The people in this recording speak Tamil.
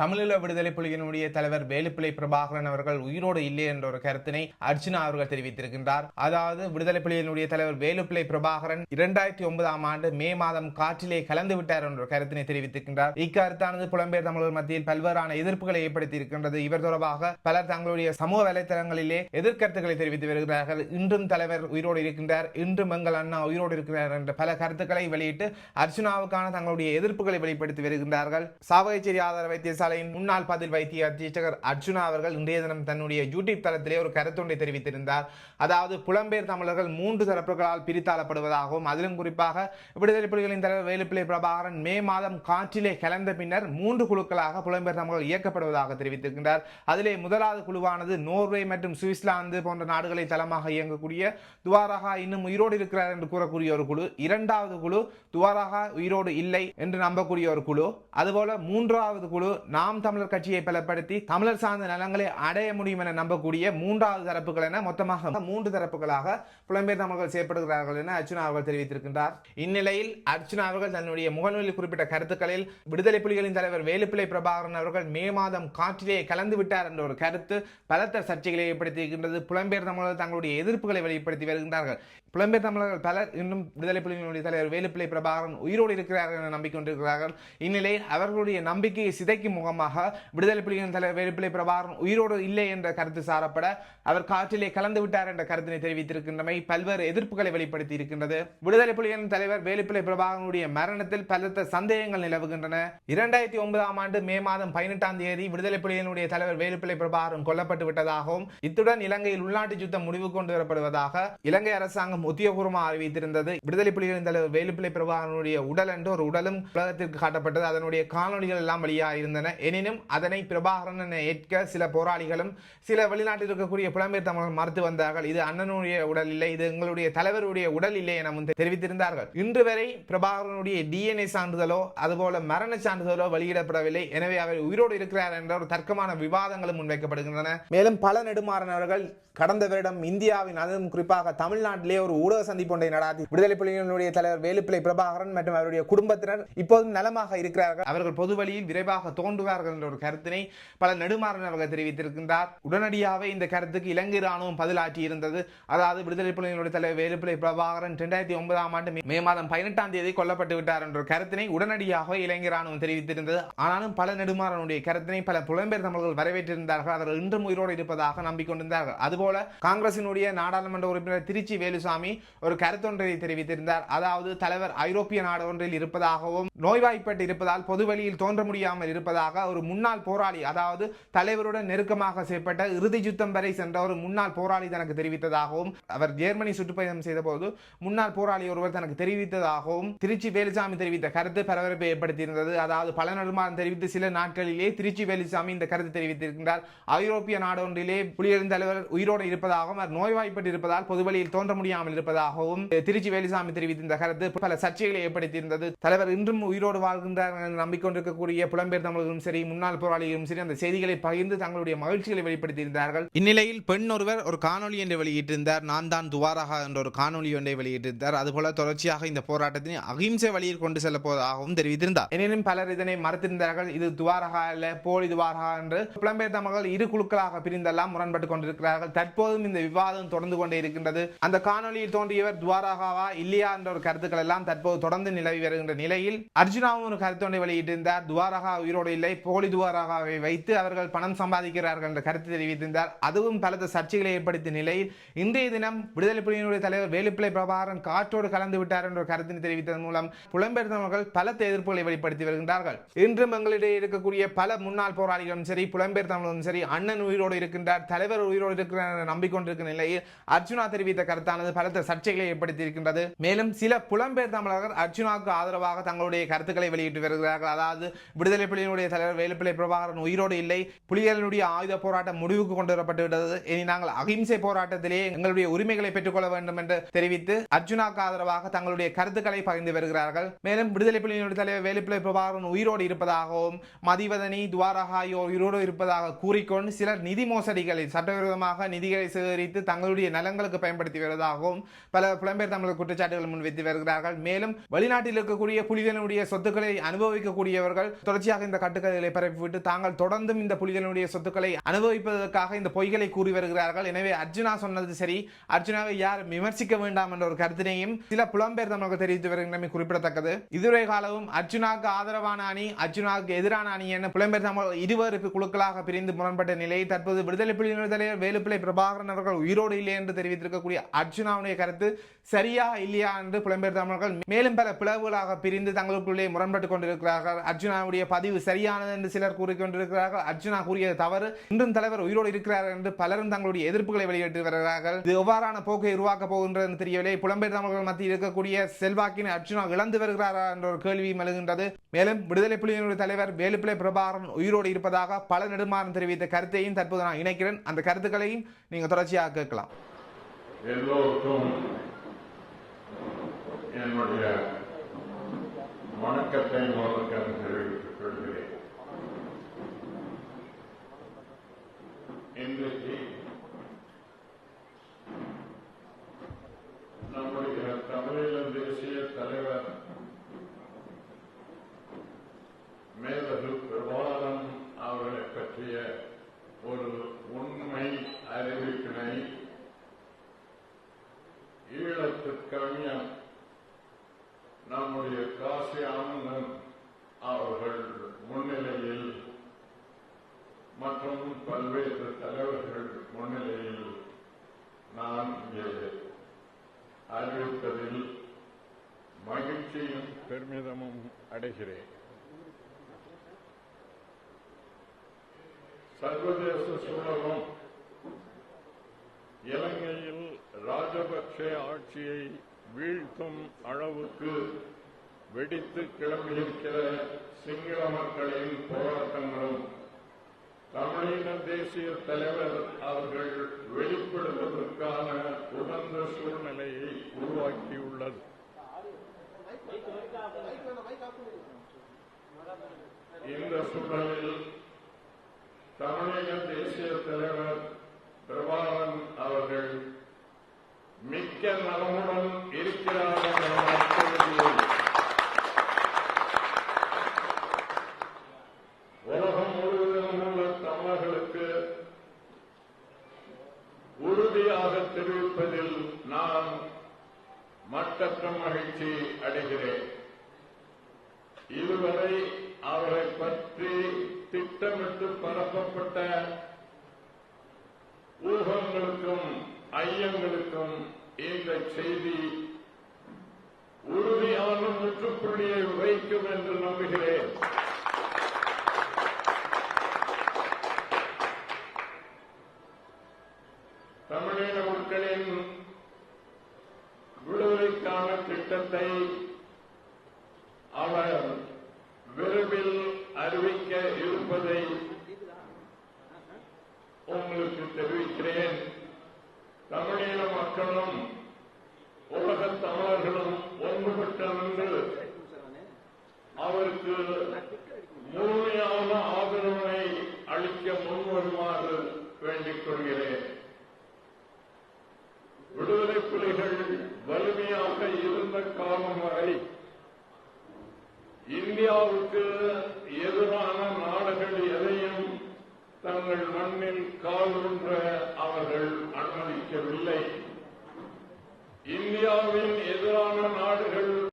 தமிழீழ விடுதலை புலியினுடைய தலைவர் வேலுப்பிள்ளை பிரபாகரன் அவர்கள் உயிரோடு இல்லை என்ற ஒரு கருத்தினை அர்ஜுனா அவர்கள் தெரிவித்திருக்கின்றார். அதாவது விடுதலை புலிகளினுடைய தலைவர் வேலுப்பிள்ளை பிரபாகரன் இரண்டாயிரத்தி ஒன்பதாம் ஆண்டு மே மாதம் காற்றிலே கலந்து விட்டார் என்ற ஒரு கருத்தினை தெரிவித்திருக்கின்றார். இக்கருத்தானது புலம்பெயர் தமிழர் மத்தியில் பல்வேறான எதிர்ப்புகளை ஏற்படுத்தி இருக்கின்றது இவர் தொடர்பாக பலர் தங்களுடைய சமூக வலைத்தளங்களிலே எதிர்கருத்துக்களை தெரிவித்து வருகிறார்கள். இன்றும் தலைவர் உயிரோடு இருக்கின்றார். இன்றும் எங்கள் அண்ணா உயிரோடு இருக்கிறார் என்ற பல கருத்துக்களை வெளியிட்டு அர்ஜுனாவுக்கான தங்களுடைய எதிர்ப்புகளை வெளிப்படுத்தி வருகின்றார்கள். சாவகச்சேரி ஆதார வைத்தியசாலையின் முன்னாள் பதில் வைத்திய அधீட்சகர் அர்ஜுனா அவர்கள் இன்றைய தினம் தன்னுடைய யூடியூப் தளத்திலே ஒரு கருத்தொன்றை தெரிவித்திருந்தார். அதாவது புலம்பெயர் தமிழர்கள் மூன்று தரப்புகளால் பிரித்தாளப்படுவதாகவும் அதிலும் குறிப்பாக விடுதலை புலிகளின் தலைவர் வேலுப்பிள்ளை பிரபாகரன் மே மாதம் காற்றிலே கலந்த பின்னர் மூன்று குழுக்களாக புலம்பெயர் தமிழர்கள் இயக்கப்படுவதாக தெரிவித்திருக்கின்றார். அதிலே முதலாவது குழுவானது நோர்வே மற்றும் சுவிட்சர்லாந்து போன்ற நாடுகளை தளமாக இயங்கக்கூடிய துவாரகா இன்னும் உயிரோடு இருக்கிறார் என்று கூறக்கூடிய ஒரு குழு. இரண்டாவது குழு துவாரகா உயிரோடு இல்லை என்று நம்பக்கூடிய ஒரு குழு. அதுபோல மூன்றாவது குழு நாம் தமிழர் கட்சியை பலப்படுத்தி தமிழர் சார்ந்த நலங்களை அடைய முடியும் என நம்பக்கூடிய மூன்றாவது தரப்புகள் என மொத்தமாக மூன்று தரப்புகளாக புலம்பெயர் தமிழர்கள் செயற்படுகிறார்கள் என அர்ச்சுனா அவர்கள் தெரிவித்திருக்கின்றார். இந்நிலையில் அர்ச்சுனா அவர்கள் தன்னுடைய முகநூலில் குறிப்பிட்ட கருத்துக்களில் விடுதலை புலிகளின் தலைவர் வேலுப்பிள்ளை பிரபாகரன் அவர்கள் மே மாதம் காற்றிலே கலந்து விட்டார் என்ற ஒரு கருத்து பலத்த சர்ச்சைகளை ஏற்படுத்தியிருக்கின்றது. புலம்பெயர் தமிழர்கள் தங்களுடைய எதிர்ப்புகளை வெளிப்படுத்தி வருகின்றார்கள். புலம்பெயர் தமிழர்கள் பலர் இன்னும் விடுதலை புலிகளுடைய தலைவர் வேலுப்பிள்ளை பிரபாகரன் உயிரோடு இருக்கிறார்கள் என நம்பிக்கொண்டிருக்கிறார்கள். இந்நிலையில் அவர்களுடைய நம்பிக்கையை சிதைக்கும் முகமாக விடுதலை புலிகளின் தலைவர் வேலுப்பிள்ளை பிரபாகரன் உயிரோடு இல்லை என்ற கருத்து சாரப்பட அவர் காற்றிலே கலந்து விட்டார் என்ற கருத்தினை தெரிவித்திருக்கின்றமை பல்வேறு எதிர்ப்புகளை வெளிப்படுத்தி இருக்கின்றது விடுதலை புலிகளின் தலைவர் வேலுப்பிள்ளை பிரபாகரனுடைய மரணத்தில் பலத்த சந்தேகங்கள் நிலவுகின்றன. இரண்டாயிரத்தி ஒன்பதாம் ஆண்டு மே மாதம் பதினெட்டாம் தேதி விடுதலை புலிகளினுடைய தலைவர் வேலுப்பிள்ளை பிரபாகரன் கொல்லப்பட்டு விட்டதாகவும் இத்துடன் இலங்கையில் உள்நாட்டு யுத்தம் முடிவு கொண்டு வரப்படுவதாக இலங்கை அரசாங்கம் உத்தியோகபூர்வமாக அறிவித்திருந்தது. விடுதலை புலிகளின் தலைவர் வேலுப்பிள்ளை பிரபாகரனுடைய உடல் என்று ஒரு உடலும் உலகத்திற்கு காட்டப்பட்டது. அதனுடைய காணொளிகள் எல்லாம் வெளியாக இருந்தன எனினும் அதனை பிரபாகரன் என ஏற்க சில போராளிகளும் சில வெளிநாட்டில் இருக்கக்கூடிய புலம்பெயர் தமிழர்கள் மறுத்து வந்தார்கள். இது அண்ணனுடைய உடல் இல்லை இது எங்களுடைய தலைவருடைய உடல் இல்லை என முன் தெரிவித்திருந்தார்கள். இன்று வரை பிரபாகரனுடைய டிஎன்ஏ சான்றிதழோ அதுபோல மரண சான்றிதழோ வெளியிடப்படவில்லை. எனவே அவர் உயிரோடு இருக்கிறார் என்ற ஒரு தர்க்கமான விவாதங்களும் முன்வைக்கப்படுகின்றன. மேலும் பல நெடுமாறன் அவர்கள் கடந்த வருடம் இந்தியாவின் அதுவும் குறிப்பாக தமிழ்நாட்டிலே ஒரு ஊடக சந்திப்பு ஒன்றை நடாத்தி விடுதலை புலிகளுடைய தலைவர் வேலுப்பிள்ளை பிரபாகரன் மற்றும் அவருடைய குடும்பத்தினர் இப்போதும் நலமாக இருக்கிறார்கள். அவர்கள் பொது வழியில் விரைவாக தோன்றுவார்கள் என்ற ஒரு கருத்தினை பல நெடுமாறன் அவர்கள் தெரிவித்திருக்கின்றார். உடனடியாகவே இந்த கருத்துக்கு இலங்கை ராணுவம் பதிலாற்றி இருந்தது. அதாவது விடுதலை புலிகளுடைய தலைவர் வேலுப்பிள்ளை பிரபாகரன் இரண்டாயிரத்தி ஒன்பதாம் ஆண்டு மே- மாதம் பதினெட்டாம் தேதி கொல்லப்பட்டு விட்டார் என்ற கருத்தினை உடனடியாக இலங்கை ராணுவம் தெரிவித்திருந்தது. ஆனாலும் பல நெடுமாறனுடைய கருத்தினை பல புலம்பெயர் தமிழர்கள் வரவேற்றிருந்தார்கள். அவர்கள் இன்றும் உயிரோடு இருப்பதாக நம்பிக்கொண்டிருந்தார்கள். அதுபோல காங்கிரசினுடைய நாடாளுமன்ற உறுப்பினர் திருச்சி வேலுசாமி ஒரு கருத்தொன்றை தெரிவித்திருந்தார். அதாவது தலைவர் ஐரோப்பிய நாடு ஒன்றில் இருப்பதாகவும் நோய்வாய்ப்பட்டு இருப்பதால் பொதுவெளியில் தோன்ற முடியாமல் இருப்பதாக ஒரு முன்னாள் போராளி அதாவது தலைவருடன் நெருக்கமாக செய்யப்பட்ட இறுதி யுத்தம் வரை சென்ற ஒரு முன்னாள் போராளி தனக்கு தெரிவித்ததாகவும் அவர் ஜெர்மனி சுற்றுப்பயணம் செய்த போது முன்னாள் போராளி ஒருவர் தனக்கு தெரிவித்ததாகவும் திருச்சி வேலுசாமி தெரிவித்த கருத்து பரபரப்பை ஏற்படுத்தியிருந்தது. அதாவது பல நெடுமாறன் தெரிவித்து சில நாட்களிலே திருச்சி வேலுசாமி இந்த கருத்து தெரிவித்திருக்கிறார். ஐரோப்பிய நாடு ஒன்றிலே புலிகளின் தலைவர் உயிரோடு இருப்பதாகவும் அவர் நோய்வாய்ப்பட்டு இருப்பதால் பொதுவெளியில் தோன்ற முடியாமல் இருப்பதாகவும் திருச்சி வேலுசாமி தெரிவித்த இந்த கருத்து பல சர்ச்சைகளை ஏற்படுத்தியிருந்தது. தலைவர் இன்றும் உயிரோடு வாழ்கின்றார் என நம்பிக்கொண்டிருக்கக்கூடிய புலம்பெயர் தமிழர்களும் சரி முன்னாள் போராளிகளும் சரி அந்த செய்திகளை பகிர்ந்து தங்களுடைய மகிழ்ச்சிகளை வெளிப்படுத்தியிருந்தார்கள். இந்நிலையில் பெண் ஒருவர் ஒரு காணொலி ஒன்றை வெளியிட்டிருந்தார். நான் தான் துவாரகா என்ற ஒரு காணொலி ஒன்றை வெளியிட்டிருந்தார். அதுபோல தொடர்ச்சியாக இந்த போராட்டத்தினை அகிம்சை வழியில் கொண்டு செல்ல போவதாகவும் தெரிவித்திருந்தார். எனினும் பலர் இதனை மறுத்திருந்தார்கள். இது துவாரகா இல்ல போலி துவாரகா என்று புலம்பெயர் தமிழர்கள் இரு குழுக்களாக பிரிந்தெல்லாம் முரண்பட்டு கொண்டிருக்கிறார்கள். தற்போதும் இந்த விவாதம் தொடர்ந்து கொண்டே இருக்கின்றது. அந்த காணொலியில் தோன்றியவர் துவாரகாவா இல்லையா என்ற ஒரு கருத்துக்கள் எல்லாம் தற்போது தொடர்ந்து நிலவி வருகின்ற நிலையில் அர்ஜுனாவும் ஒரு கருத்தொன்றை வெளியிட்டிருந்தார். துவாரகா உயிரோடு இல்லை போலி துவாரகாவை வைத்து அவர்கள் பணம் சம்பாதிக்கிறார்கள் என்ற கருத்து தெரிவித்திருந்தார். அதுவும் பலத்த சர்ச்சைகளை ஏற்படுத்திய நிலையில் இன்றைய தினம் விடுதலை புலியினுடைய தலைவர் வேலுப்பிள்ளை பிரபாகரன் காற்றோடு கலந்து விட்டார் என்ற கருத்தினை தெரிவித்ததன் மூலம் புலம்பெயர்ந்தவர்கள் பலத்த எதிர்ப்புகளை வெளிப்படுத்தி வருகின்றார்கள். இன்றும் எங்களிடையே இருக்கக்கூடிய பல முன்னாள் போராளிகளும் சரி புலம்பெயர் தமிழரும் சரி அண்ணன் உயிரோடு இருக்கின்றார் தலைவர் உயிரோடு இருக்கிறார் என நம்பிக்கொண்டிருக்கிற நிலையில் அர்ஜுனா தெரிவித்த கருத்தானது பலத்த சர்ச்சைகளை ஏற்படுத்தி இருக்கின்றது. மேலும் சில புலம்பெயர் தமிழர்கள் அர்ஜுனாவுக்கு ஆதரவாக தங்களுடைய கருத்துக்களை வெளியிட்டு வருகிறார்கள். அதாவது விடுதலை புலியினுடைய தலைவர் வேலுப்பிள்ளை பிரபாகரன் உயிரோடு இல்லை. புலிகளினுடைய ஆயுத போராட்டம் முடிவுக்கு கொண்டு வரப்பட்டு விட்டது இனி நாங்கள் அகிம்சை போராட்டத்திலே எங்களுடைய உரிமைகளை பெற்றுக்கொள்ள வேண்டும் என்று தெரிவித்து அர்ஜுனாக்கு ஆதரவாக தங்களுடைய கருத்துக்களை பகிர்ந்து வருகிறார்கள். மேலும் விடுதலை புலிகளுடைய தலைவர் வேலுப்பிள்ளை பிரபாகரன் உயிரோடு இருப்பதாகவும் மதிவதனி துவாரகா உயிரோடு இருப்பதாக கூறிக்கொண்டு சிலர் நிதி மோசடிகளை சட்டவிரோதமாக நிதிகளை சேகரித்து தங்களுடைய நலங்களுக்கு பயன்படுத்தி வருவதாகவும் பல புலம்பெயர் தமிழர் குற்றச்சாட்டுகள் முன்வைத்து வருகிறார்கள். மேலும் வெளிநாட்டில் இருக்கக்கூடிய புலிகளுடைய சொத்துக்களை அனுபவிக்கக்கூடியவர்கள் தொடர்ச்சியாக இந்த கட்டுக்கள் கதைகளை பரப்பிவிட்டு தாங்கள் தொடர்ந்தும் இந்த புலிகளுடைய சொத்துக்களை அனுபவிப்பதற்காக இந்த பொய்களை கூறி வருகிறார்கள். எனவே அர்ஜுனா சொன்னது சரி. அர்ஜுனாவை யார் விமர்சிக்க வேண்டாம் என்ற ஒரு கருத்தினையும் சில புலம்பெயர் தமிழக தெரிவித்து வருகின்றமை குறிப்பிடத்தக்கது. இதுவரை காலமும் அர்ஜுனாவுக்கு ஆதரவான அணி அர்ஜுனாவுக்கு எதிரான அணி என புலம்பெயர் தமிழ் இருவருக்கு குழுக்களாக பிரிந்து முரண்பட்ட நிலை தற்போது விடுதலை புலிகளின் தலைவர் வேலுப்பிள்ளை பிரபாகரன் அவர்கள் உயிரோடு இல்லை என்று தெரிவித்திருக்கக்கூடிய அர்ஜுனாவுடைய கருத்து சரியா இல்லையா என்று புலம்பெயர் தமிழர்கள் மேலும் பல பிளவுகளாக பிரிந்து தங்களுக்குள்ளே முரண்பட்டுக் கொண்டிருக்கிறார்கள். அர்ஜுனாவுடைய பதிவு சரியான தவறானது என்று சிலர் கூறிக்கொண்டிருக்கிறார்கள். அர்ஜுனா கூறியது தவறு. இன்றும் தலைவர் உயிரோடு இருக்கிறார் என்று பலரும் தங்களுடைய எதிர்ப்புகளை வெளியிட்டு வருகிறார்கள். இது எவ்வாறான போக்கை உருவாக்க போகின்றது என்று தெரியவில்லை. புலம்பெயர் தமிழர்கள் மத்தியில் இருக்கக்கூடிய செல்வாக்கினை அர்ஜுனா இழந்து வருகிறாரா என்ற ஒரு கேள்வி எழுகின்றது. மேலும் விடுதலை புலிகளுடைய தலைவர் வேலுப்பிள்ளை பிரபாகரன் உயிரோடு இருப்பதாக பல நெடுமாறன் தெரிவித்த கருத்தையும் தற்போது நான் இணைக்கிறேன். அந்த கருத்துக்களையும் நீங்க தொடர்ச்சியாக கேட்கலாம். எல்லோருக்கும் என்னுடைய வணக்கத்தை தெரிவித்துக் கொள்கிறேன். அடைகிறேன். சர்வதேச சூழலும் இலங்கையில் ராஜபக்ஷ ஆட்சியை வீழ்த்தும் அளவுக்கு வெடித்து கிளம்பியிருக்கிற சிங்கள மக்களின் போராட்டங்களும் தமிழின தேசிய தலைவர் அவர்கள் வெளிப்படுவதற்கான உகந்த சூழ்நிலையை உருவாக்கியுள்ளது. இந்த சூழலில் தமிழக தேசிய தலைவர் பிரபாகரன் அவர்கள் மிக்க நலமுடன் இருக்கிறார் என்ற உலகம் முழுவதிலும் உள்ள தமிழர்களுக்கு உறுதியாக தெரிவிப்பதில் நான் மட்டற்ற மகிழ்ச்சி அடைகிறேன். இதுவரை அவரை பற்றி திட்டமிட்டு பரப்பப்பட்ட ஊகங்களுக்கும் ஐயங்களுக்கும் இந்த செய்தி உறுதியான முற்றுப்புள்ளியை வைக்கும் என்று நம்புகிறேன். தமிழின மக்களின் திட்டத்தை அவர் விரைவில் அறிவிக்க இருப்பதை உங்களுக்கு தெரிவிக்கிறேன். தமிழீழ மக்களும் உலக தமிழர்களும் ஒன்றுபட்ட நின்று அவருக்கு முழுமையான ஆதரவினை அளிக்க முன்வருமாறு வேண்டிக் கொள்கிறேன். விடுதலை புலிகள் இந்தியாவுக்கு எதிரான நாடுகள் எதையும் தங்கள் மண்ணில் காலூன்ற அவர்கள் அனுமதிக்கவில்லை. இந்தியாவின் எதிரான நாடுகள்